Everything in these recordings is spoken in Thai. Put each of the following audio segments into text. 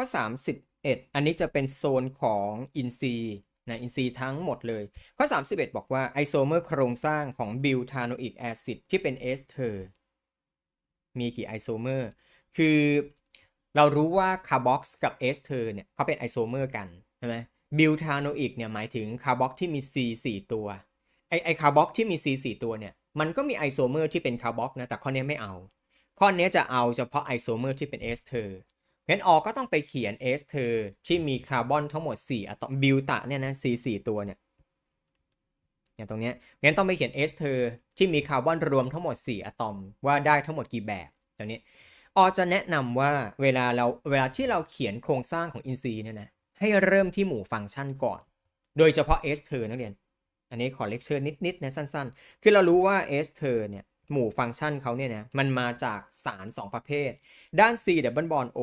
ข้อ 31 อันนี้จะเป็นโซนของอินซีนะอินซีทั้งหมดเลย ข้อ 31 บอกว่าไอโซเมอร์โครงสร้างของบิวทาโนอิกแอซิดที่เป็นเอสเทอร์มีกี่ไอโซเมอร์คือเรารู้ว่าคาร์บอกซ์กับเอสเทอร์เนี่ยเขาเป็นไอโซเมอร์กันใช่ไหมบิวทาโนอิกเนี่ยหมายถึงคาร์บอกที่มี C 4 ตัว ไอไอคาร์บอกที่มี C 4 ตัวเนี่ยมันก็มีไอโซเมอร์ที่เป็นคาร์บอกนะแต่ข้อนี้ไม่เอา ข้อนี้จะเอาเฉพาะไอโซเมอร์ที่เป็นเอสเทอร์ งั้นออก็ต้องไปเขียนเอสเทอร์ที่มีคาร์บอนทั้งหมด 4อะตอมบิวตะเนี่ยนะ C 4ตัวเนี่ยอย่างตรงเนี้ยงั้นต้องไปเขียนเอสเทอร์ที่มีคาร์บอนรวมทั้งหมด 4อะตอมว่าได้ทั้งหมดกี่แบบตรงนี้ออจะแนะนำว่าเวลาเราเวลาที่เราเขียนโครงสร้างของอินทรีย์เนี่ยนะให้เริ่มที่หมู่ฟังก์ชันก่อน โดยเฉพาะเอสเทอร์นักเรียน อันนี้ขอเลคเชอร์นิดๆนะสั้นๆ คือเรารู้ว่าเอสเทอร์เนี่ย หมู่ฟังก์ชันเขาเนี่ยนะมันมาจากสาร 2 ประเภท ด้าน C ดับเบิลบอล O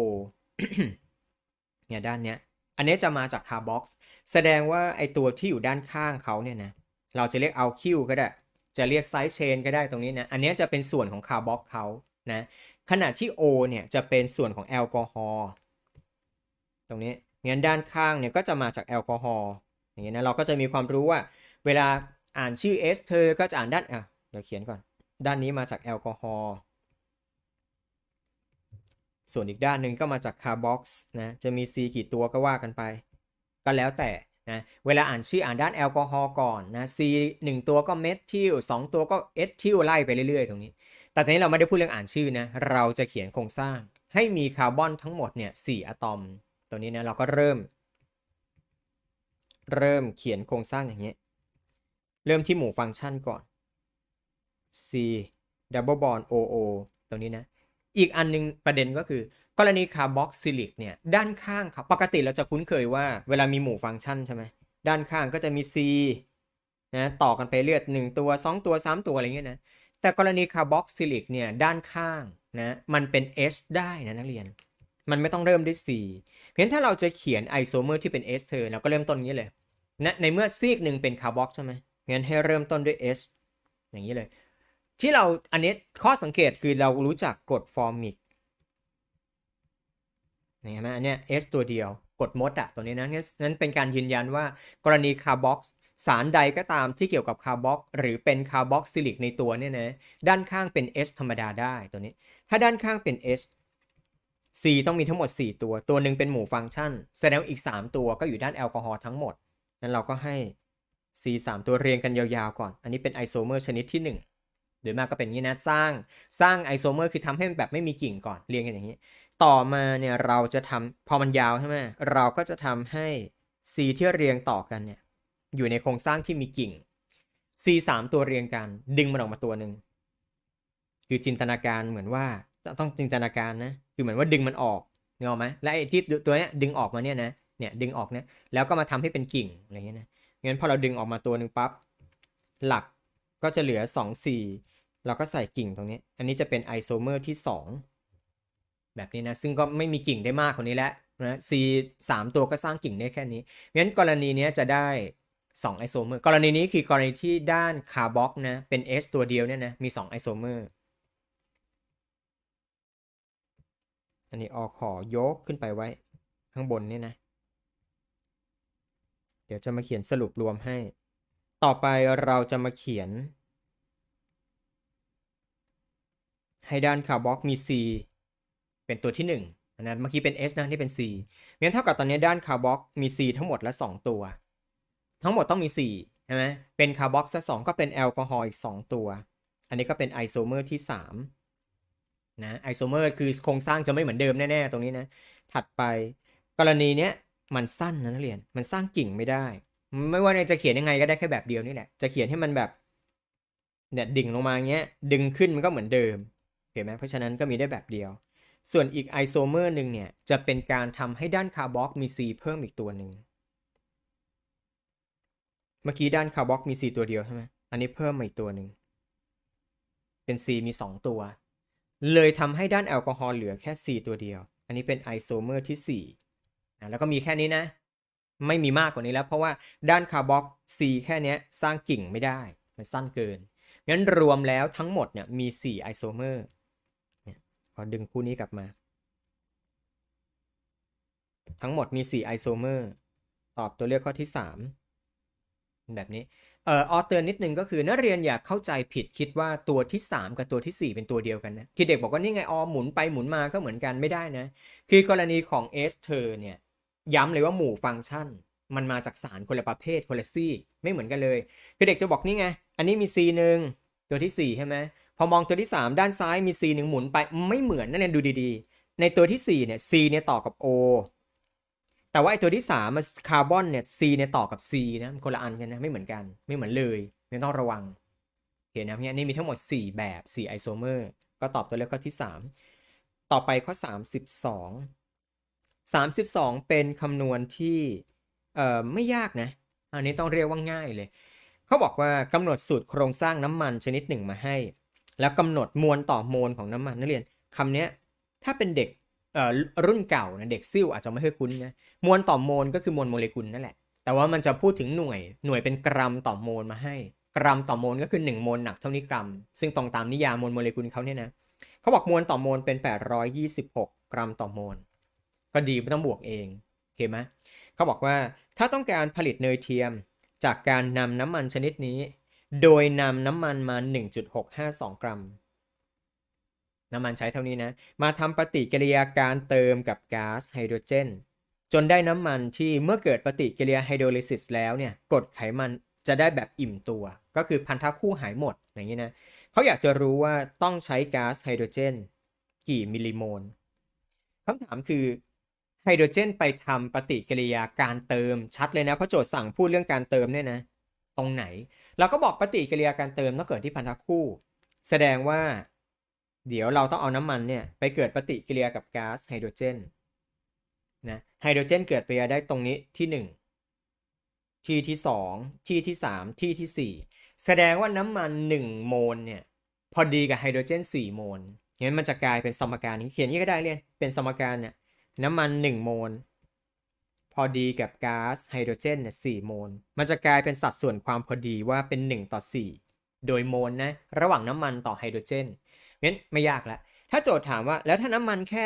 เนี่ยด้านเนี้ย อันนี้จะมาจากคาร์บ็อกซ์แสดงว่าไอตัวที่อยู่ด้านข้างเขาเนี่ยนะเราจะเรียกเอาคิวก็ได้ จะเรียกไซด์เชนก็ได้ตรงนี้นะอันนี้จะเป็นส่วนของคาร์บ็อกเขานะขณะที่ O เนี่ยจะเป็นส่วนของแอลกอฮอล์ตรงนี้งั้นด้านข้างเนี่ยก็จะมาจากแอลกอฮอล์อย่างเงี้ยนะเราก็จะมีความรู้ว่า เวลาอ่านชื่อเอสเธอก็จะอ่านด้านอะเดี๋ยวเขียนก่อน ด้านนี้มาจากแอลกอฮอล์ ส่วนอีกด้านหนึ่งก็มาจากคาร์บ็อกซ์นะ จะมี C กี่ตัวก็ว่ากันไป ก็แล้วแต่นะ เวลาอ่านชื่ออ่านด้านแอลกอฮอล์ก่อนนะ C 1 ตัวก็เมทิล2ตัวก็เอทิลไล่ไปเรื่อยๆ ตรงนี้ แต่ตอนนี้เราไม่ได้พูดเรื่องอ่านชื่อนะ เราจะเขียนโครงสร้าง ให้มีคาร์บอนทั้งหมดเนี่ย4อะตอม ตัวนี้นะเราก็เริ่ม เริ่มเขียนโครงสร้างอย่างนี้ เริ่มที่หมู่ฟังก์ชันก่อน C double bond OO ตรงนี้นะ อีกอันนึงประเด็นก็คือกรณีคาร์บอกซิลิกเนี่ย ด้านข้างครับปกติเราจะคุ้นเคยว่าเวลามีหมู่ฟังก์ชันใช่ไหมด้านข้างก็จะมี C นะต่อกันไปเรื่อยหนึ่งตัว 2 ตัว 3 ตัวอะไรเงี้ยนะแต่กรณีคาร์บอกซิลิกเนี่ย ด้านข้างนะมันเป็น H ได้นะนักเรียน มันไม่ต้องเริ่มด้วย C เพราะฉะนั้นถ้าเราจะเขียนไอโซเมอร์ที่เป็น S เธอเราก็เริ่มต้นอย่างนี้เลยนะในเมื่อซีกหนึ่งเป็นคาร์บอกใช่ไหมงั้นให้เริ่มต้นด้วย S อย่างนี้เลย ที่เราอันนี้ข้อสังเกตคือเรารู้จักกฎฟอร์มิกเห็นไหมอันเนี้ย S ตัวเดียวกฎมดอะตัวนี้นะนั้นเป็นการยืนยันว่ากรณีคาร์บอกสารใดก็ตามที่เกี่ยวกับคาร์บอกหรือเป็นคาร์บอกซิลิกในตัวเนี่ยนะด้านข้างเป็น S ธรรมดาได้ตัวนี้ ถ้าด้านข้างเป็น S C ต้องมีทั้งหมด 4 ตัว ตัวหนึ่งเป็นหมู่ฟังก์ชัน แสดงอีก 3 ตัวก็อยู่ด้านแอลกอฮอล์ทั้งหมด นั้นเราก็ให้ C 3ตัวเรียงกันยาวๆก่อน อันนี้เป็นไอโซเมอร์ชนิดที่ 1 หรือมากก็เป็นงนี้นะสร้างสร้างไอโซเมอร์คือทำให้มันแบบไม่มีกิ่งก่อนเรียงกันอย่างนี้ ต่อมาเนี่ยเราจะทำพอมันยาวใช่ไหมเราก็จะทำให้ C ที่เรียงต่อกันเนี่ยอยู่ในโครงสร้างที่มีกิ่ง C 3ตัวเรียงกัน ดึงมันออกมาตัวหนึ่งคือจินตนาการเหมือนว่าต้องจินตนาการนะคือเหมือนว่าดึงมันออกเนอะไหมและไอ้ที่ตัวเนี้ยดึงออกมาเนี่ยนะเนี่ยดึงออกเนี่ยแล้วก็มาทำให้เป็นกิ่งอะไรเงี้ยนะงั้นพอเราดึงออกมาตัวหนึ่งปั๊บหลักก็จะเหลือ 2 4 เราก็ใส่กิ่งตรงนี้ อันนี้จะเป็นไอโซเมอร์ที่ 2 แบบนี้นะ ซึ่งก็ไม่มีกิ่งได้มากกว่านี้แล้วนะ C 3 ตัวก็สร้างกิ่งได้แค่นี้ งั้นกรณีนี้จะได้2ไอโซเมอร์ กรณีนี้คือกรณีที่ด้านคาร์บอกนะ เป็น S ตัวเดียวเนี่ยนะ มี2ไอโซเมอร์ อันนี้ออขอยกขึ้นไปไว้ข้างบนนี่นะ เดี๋ยวจะมาเขียนสรุปรวมให้ ต่อไปเราจะมาเขียน ให้ด้านคาร์บอกมี C เป็นตัวที่1นะเมื่อกี้เป็น S นะนี่เป็น C งั้นเท่ากับตอนนี้ด้านคาร์บอกมี C ทั้งหมดละ 2 ตัว ทั้งหมดต้องมี4ใช่ไหมเป็นคาร์บอกซะ2ก็เป็นแอลกอฮอล์อีก 2 ตัว อันนี้ก็เป็นไอโซเมอร์ที่3นะไอโซเมอร์คือโครงสร้างจะไม่เหมือนเดิมแน่ๆตรงนี้นะถัดไปกรณีเนี้ยมันสั้นนะนักเรียนมันสร้างกิ่งไม่ได้ ไม่ว่าจะเขียนยังไงก็ได้แค่แบบเดียวนี่แหละจะเขียนให้มันแบบเนี่ยดิ่งลงมาเงี้ยดึงขึ้นมันก็เหมือนเดิม เห็นไหมเพราะฉะนั้นก็มีได้แบบเดียว ส่วนอีกไอโซเมอร์หนึ่งเนี่ย จะเป็นการทำให้ด้านคาร์บอกมี C เพิ่มอีกตัวหนึ่ง เมื่อกี้ด้านคาร์บอกมี C ตัวเดียวใช่ไหมอันนี้เพิ่มมาอีกตัวหนึ่ง เป็น C มี 2 ตัว เลยทำให้ด้านแอลกอฮอล์เหลือแค่4ตัวเดียว อันนี้เป็นไอโซเมอร์ที่4อะแล้วก็มีแค่นี้นะ ไม่มีมากกว่านี้แล้ว เพราะว่าด้านคาร์บอก C แค่นี้สร้างกิ่งไม่ได้ มันสั้นเกินงั้นรวมแล้วทั้งหมดเนี่ยมี 4 ไอโซเมอร์ พอดึงคู่นี้กลับมา ทั้งหมดมี 4 ไอโซเมอร์ ตอบตัวเลือกข้อที่ 3 แบบนี้เอ่อออเตือนนิดนึงก็คือนักเรียนอย่าเข้าใจผิดคิดว่าตัวที่ 3 กับตัวที่ 4 เป็นตัวเดียวกันนะที่เด็กบอกว่านี่ไงออหมุนไปหมุนมาก็เหมือนกันไม่ได้นะ คือกรณีของ S เธอเนี่ยย้ำเลยว่าหมู่ฟังก์ชัน มันมาจากสารคนละประเภทคนละซีกไม่เหมือนกันเลย คือเด็กจะบอกนี่ไง อันนี้มี C หนึ่งตัวที่ 4 ใช่ไหม พอมองตัวที่ 3 ด้านซ้ายมี C หนึ่งหมุนไปไม่เหมือนนั่นเรียดูดีๆ ในตัวที่4เนี่ย C เนี่ยต่อกับ O แต่ว่าไอตัวที่3มันคาร์บอนเนี่ย C เนี่ยต่อกับ C นะคนละอันกันนะไม่เหมือนกันไม่เหมือนเลยไม่ต้องระวังโอเคนะเนี่ยนี่มีทั้งหมด 4 แบบ4ไอโซเมอร์ก็ตอบตัวเลือกข้อที่ 3 ต่อไปข้อ 32 32 เป็นคำนวณที่เอ่อไม่ยากนะอันนี้ต้องเรียกว่าง่ายเลย เขาบอกว่ากำหนดสูตรโครงสร้างน้ำมันชนิดหนึ่งมาให้ แล้วกำหนดมวลต่อมวลของน้ำมันนักเรียนคำเนี้ยถ้าเป็นเด็กรุ่นเก่านะเด็กซิ่วอาจจะไม่ค่อยคุ้นนะมวลต่อมวลก็คือมวลโมเลกุลนั่นแหละ แต่ว่ามันจะพูดถึงหน่วยหน่วยเป็นกรัมต่อโมลมาให้ กรัมต่อโมลก็คือ1โมลหนักเท่านี้กรัม ซึ่งตรงตามนิยามมวลโมเลกุลเขาเนี่ยนะเขาบอกมวลต่อโมลเป็น 826 กรัมต่อโมลก็ดีไม่ต้องบวกเองโอเคไหมเขาบอกว่าถ้าต้องการผลิตเนยเทียมจากการนำน้ำมันชนิดนี้ โดยนำน้ำมันมา 1.652 กรัม น้ำมันใช้เท่านี้นะ มาทำปฏิกิริยาการเติมกับก๊าซไฮโดรเจน จนได้น้ำมันที่เมื่อเกิดปฏิกิริยาไฮโดรลิซิสแล้วเนี่ยกรดไขมันจะได้แบบอิ่มตัว ก็คือพันธะคู่หายหมดอย่างนี้นะเขาอยากจะรู้ว่าต้องใช้ก๊าซไฮโดรเจน กี่มิลลิโมลคำถามคือไฮโดรเจนไปทำปฏิกิริยาการเติมชัดเลยนะเพราะโจทย์สั่งพูดเรื่องการเติมเนี่ยนะ ตรงไหน เราก็บอกปฏิกิริยาการเติมต้องเกิดที่พันธะคู่ แสดงว่า เดี๋ยวเราต้องเอาน้ำมันเนี่ยไปเกิดปฏิกิริยากับก๊าซไฮโดรเจนนะไฮโดรเจนเกิดปฏิกิริยาได้ตรงนี้ที่ 1 ที่ที่ 2 ที่ที่ 3 ที่ที่ 4 แสดงว่าน้ำมัน 1 โมลเนี่ยพอดีกับไฮโดรเจน 4 โมลงั้นมันจะกลายเป็นสมการนี้เขียนนี้ก็ได้เรียนเป็นสมการเนี่ยน้ำมัน 1 โมล พอดีกับก๊าซไฮโดรเจนเนี่ย4โมล มันจะกลายเป็นสัดส่วนความพอดีว่าเป็น 1 ต่อ 4 โดยโมลนะ ระหว่างน้ำมันต่อไฮโดรเจนงั้นไม่ยากละถ้าโจทย์ถามว่าแล้วถ้าน้ำมันแค่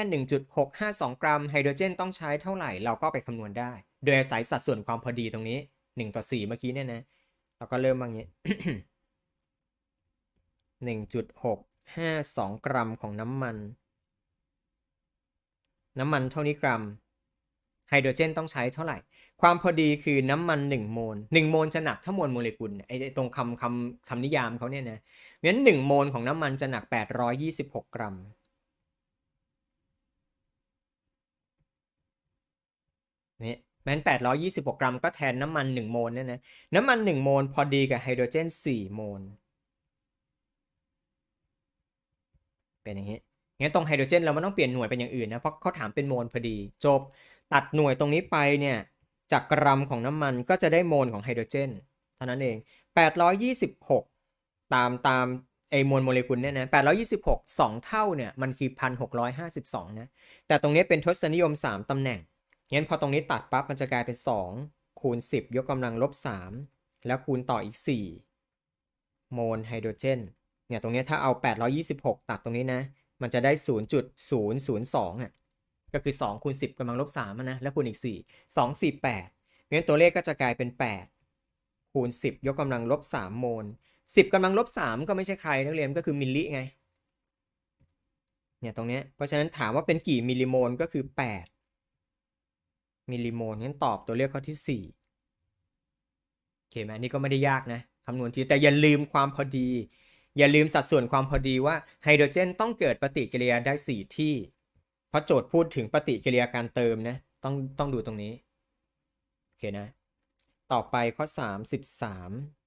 1.652 กรัมไฮโดรเจนต้องใช้เท่าไหร่ เราก็ไปคำนวณได้ โดยอาศัยสัดส่วนความพอดีตรงนี้ 1 ต่อ 4 เมื่อกี้เนี่ยนะเราก็เริ่มบางอย่างี้1.652 กรัมของน้ำมัน น้ำมันเท่านี้กรัม ไฮโดรเจนต้องใช้เท่าไหร่ ความพอดีคือน้ำมัน 1 โมล1โมลจะหนักเท่ามวลโมเลกุลไอ้ตรงคำคำคำนิยามเขาเนี่ยนะงั้น1โมลของน้ำมันจะหนัก 826 กรัมนี่แม้น826 กรัมก็แทนน้ำมัน 1 โมลเนี่ยนะน้ำมัน 1 โมลพอดีกับไฮโดรเจน 4 โมล เป็นอย่างนี้งั้นตรงไฮโดรเจนเราไม่ต้องเปลี่ยนหน่วยเป็นอย่างอื่นนะ เพราะเขาถามเป็นโมลพอดีจบ ตัดหน่วยตรงนี้ไปเนี่ยจากกรัมของน้ำมันก็จะได้โมลของไฮโดรเจนเท่านั้นเอง 826 ตามตามไอมวลโมเลกุลเนี่ยนะ 826 2 เท่าเนี่ยมันคือ 1652 นะ แต่ตรงนี้เป็นทศนิยม 3 ตำแหน่ง งั้นพอตรงนี้ตัดปั๊บมันจะกลายเป็น 2 คูณ 10 ยกกำลังลบ 3 แล้วคูณต่ออีก 4 โมลไฮโดรเจนเนี่ยตรงนี้ถ้าเอา 826 ตัดตรงนี้นะ มันจะได้ 0.002อะ ก็คือ2คูณ10กำลังลบ3นะแล้วคูณอีก 4 2 4 8งั้นตัวเลขก็จะกลายเป็น 8 คูณ 10 ยกกำลังลบ3โมล 10กำลังลบ3ก็ไม่ใช่ใครนักเรียนก็คือมิลลิไงเนี่ยตรงนี้เพราะฉะนั้นถามว่าเป็นกี่มิลลิโมลก็คือ 8มิลลิโมลงั้นตอบตัวเลือกข้อที่4โอเคไหมนี่ก็ไม่ได้ยากนะคำนวณทีแต่อย่าลืมความพอดี อย่าลืมสัดส่วนความพอดีว่าไฮโดรเจนต้องเกิดปฏิกิริยาได้ 4 ที่ เพราะโจทย์พูดถึงปฏิกิริยาการเติมนะ ต้องต้องดูตรงนี้ โอเคนะ ต่อไปข้อ33